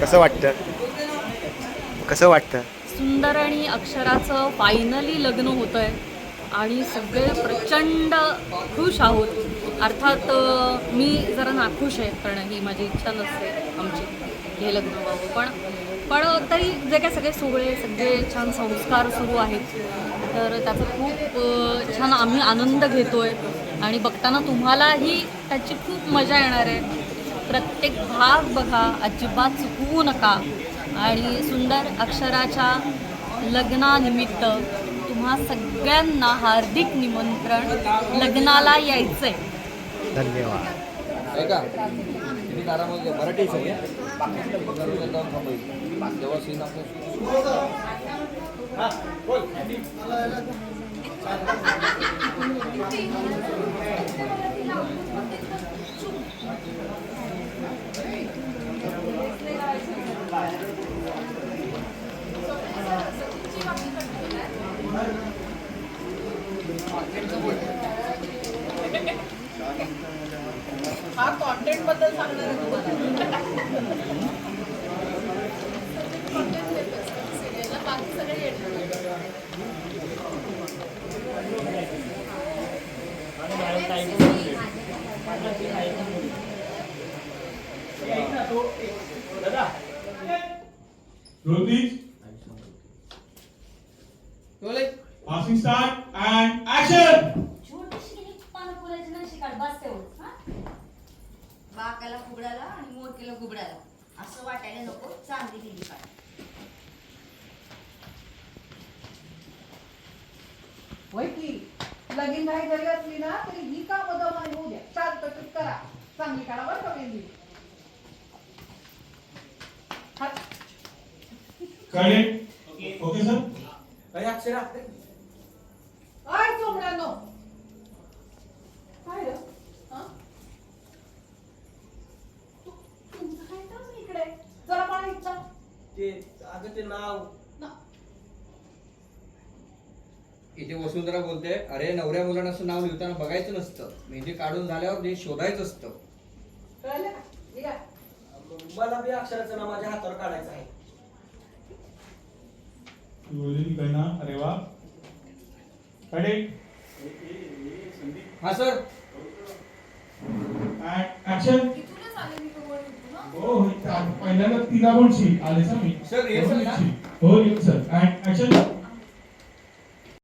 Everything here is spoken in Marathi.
कसं वाटतं? कसं वाटतं? सुंदर आणि अक्षराचं फायनली लग्न होतंय. आहे आणि सगळे प्रचंड खुश आहोत. अर्थात मी जरा नाखुश आहे कारण ही माझी इच्छा नसते आमची हे लग्न व्हावं. पण पण तरी जे काय सगळे सोहळे सगळे छान संस्कार सुरू आहेत. तर त्याचा खूप छान आम्ही आनंद घेतो आहे आणि बघताना तुम्हालाही त्याची खूप मजा येणार आहे. प्रत्येक भाग बघा अजिबात चुकवू नका. आणि सुंदर अक्षराच्या लग्नानिमित्त तुम्हा सगळ्यांना हार्दिक निमंत्रण. लग्नाला यायचंय. धन्यवाद. ऐका मराठी सगळे सीन हा कॉन्टेंटबद्दल सांगणार आहे तुम्हाला. Rotate. बोले. Passing start and action. छोटीशी पानं फुलाची नक्षी काढ बस हा बाकाला फुगडाला आणि मोरकेला गुबडाला. असं वाटायला नको चांगली दिली पाहिजे. होय की? लगीन नाही जरी असली ना तरी ही का बदल नाही होऊ द्या. शांत करा. चांगली काढा बरं का मेहंदी अक्षर आय काय हा? तुमचं काय काम इकडे? जरा मला इच्छा ते अगं ते नाव. ना. इथे वसुंधरा बोलते अरे नवऱ्या मुलांना असं नाव लिहिताना बघायचं नसतं. मेहंदी काढून झाल्यावर ते शोधायचं असतं. कळलं का? मला बी अक्षराचं नाव माझ्या हातावर काढायचं आहे. बोलली कहना अरे वाह. Cut it. हा सर action. हो हो. पहिल्यांदा तिला बोलशील आले मी Sir, yes, sir, ना? हो सर अँड ऍक्शन